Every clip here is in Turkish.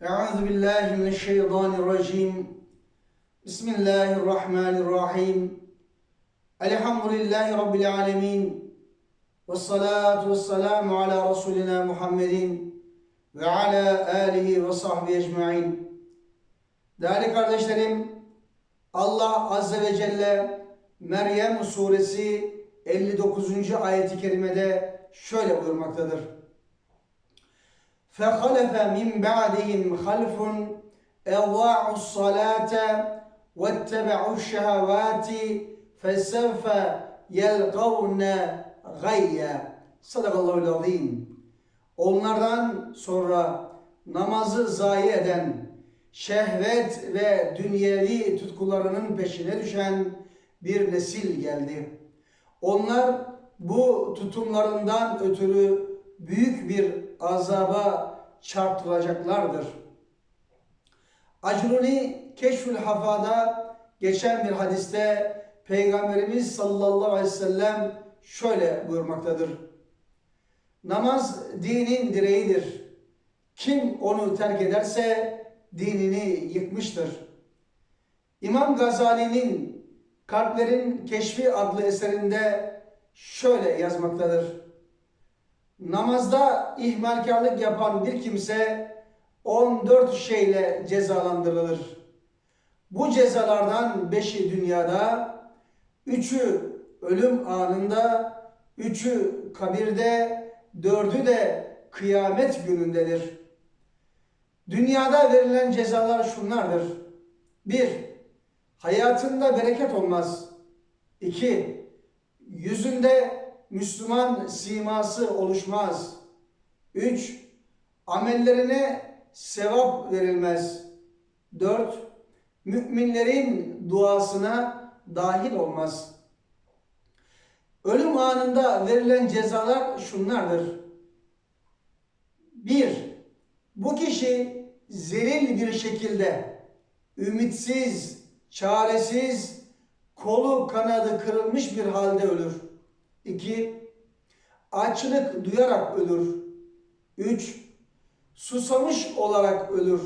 Euzu billahi mineşşeytanirracim. Bismillahirrahmanirrahim. Elhamdülillahi rabbil alamin. Ves salatu ves selamu ala resulina Muhammedin ve ala alihi ve sahbihi ecmaîn. Değerli kardeşlerim, Allah azze ve celle Meryem suresi 59. ayeti kerimede şöyle buyurmaktadır. فَخَلَفَ مِنْ بَعْدِهِمْ خَلْفٌ اَضَاعُوا الصَّلَاةَ وَاتَّبَعُوا الشَّهَوَاتِ فَسَوْفَ يَلْقَوْنَ غَيَّ Sadakallahu azim. Onlardan sonra namazı zayi eden, şehvet ve dünyevi tutkularının peşine düşen bir nesil geldi. Onlar bu tutumlarından ötürü büyük bir azaba çarptıracaklardır. Acruni Keşfül Hafa'da geçen bir hadiste Peygamberimiz sallallahu aleyhi ve sellem şöyle buyurmaktadır. Namaz dinin direğidir. Kim onu terk ederse dinini yıkmıştır. İmam Gazali'nin Kalplerin Keşfi adlı eserinde şöyle yazmaktadır. Namazda ihmalkarlık yapan bir kimse 14 şeyle cezalandırılır. Bu cezalardan 5'i dünyada, 3'ü ölüm anında, 3'ü kabirde, 4'ü de kıyamet günündedir. Dünyada verilen cezalar şunlardır. 1. Hayatında bereket olmaz. 2. Yüzünde Müslüman siması oluşmaz. 3. Amellerine sevap verilmez. 4. Müminlerin duasına dahil olmaz. Ölüm anında verilen cezalar şunlardır. 1. Bu kişi zelil bir şekilde ümitsiz, çaresiz, kolu kanadı kırılmış bir halde ölür. 2. Açlık duyarak ölür. 3. Susamış olarak ölür.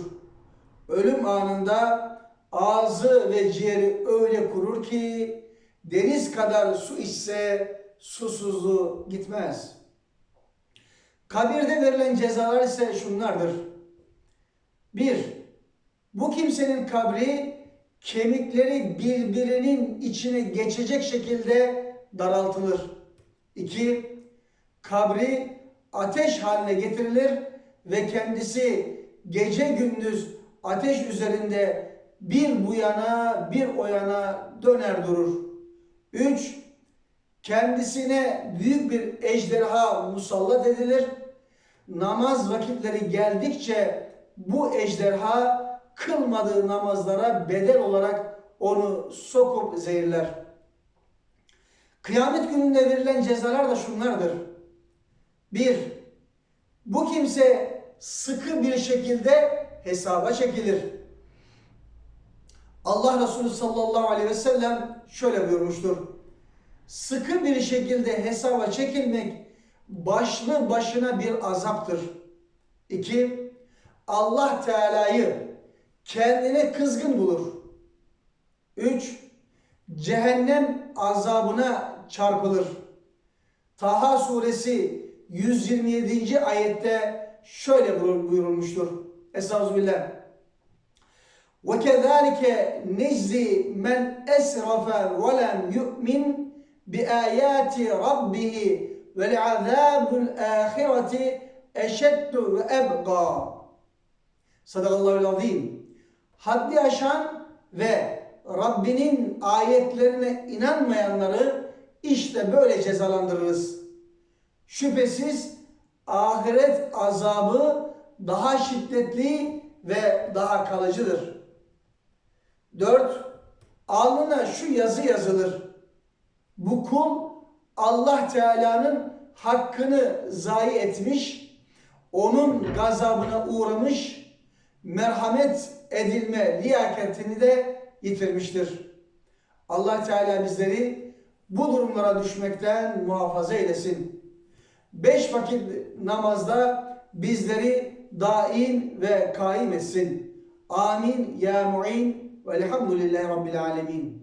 Ölüm anında ağzı ve ciğeri öyle kurur ki deniz kadar su içse susuzluğu gitmez. Kabirde verilen cezalar ise şunlardır. 1. Bu kimsenin kabri kemikleri birbirinin içine geçecek şekilde daraltılır. 2. Kabri ateş haline getirilir ve kendisi gece gündüz ateş üzerinde bir bu yana bir o yana döner durur. 3. Kendisine büyük bir ejderha musallat edilir. Namaz vakitleri geldikçe bu ejderha kılmadığı namazlara bedel olarak onu sokup zehirler. Kıyamet gününde verilen cezalar da şunlardır. Bir, bu kimse sıkı bir şekilde hesaba çekilir. Allah Resulü sallallahu aleyhi ve sellem şöyle buyurmuştur. Sıkı bir şekilde hesaba çekilmek başlı başına bir azaptır. İki, Allah Teala'yı kendine kızgın bulur. 3 Cehennem azabına çarpılır. Taha suresi 127. ayette şöyle buyurulmuştur. Estağfirullah. وَكَذَٰلِكَ نَجْزِي مَنْ أَسْرَفَ وَلَمْ يُؤْمِنْ بِآيَاتِ رَبِّهِ وَالْعَذَابُ الْآخِرَةِ اَشَدُّ وَاَبْقَى Sadakallahu azim. Haddi aşan ve Rabbinin ayetlerine inanmayanları işte böyle cezalandırırız. Şüphesiz ahiret azabı daha şiddetli ve daha kalıcıdır. 4. Alnına şu yazı yazılır. Bu kul Allah Teala'nın hakkını zayi etmiş, onun gazabına uğramış, merhamet edilme liyakatini de yitirmiştir. Allah Teala bizleri bu durumlara düşmekten muhafaza eylesin. Beş vakit namazda bizleri daim ve kaim etsin. Amin ya mu'in ve elhamdülillahi rabbil alemin.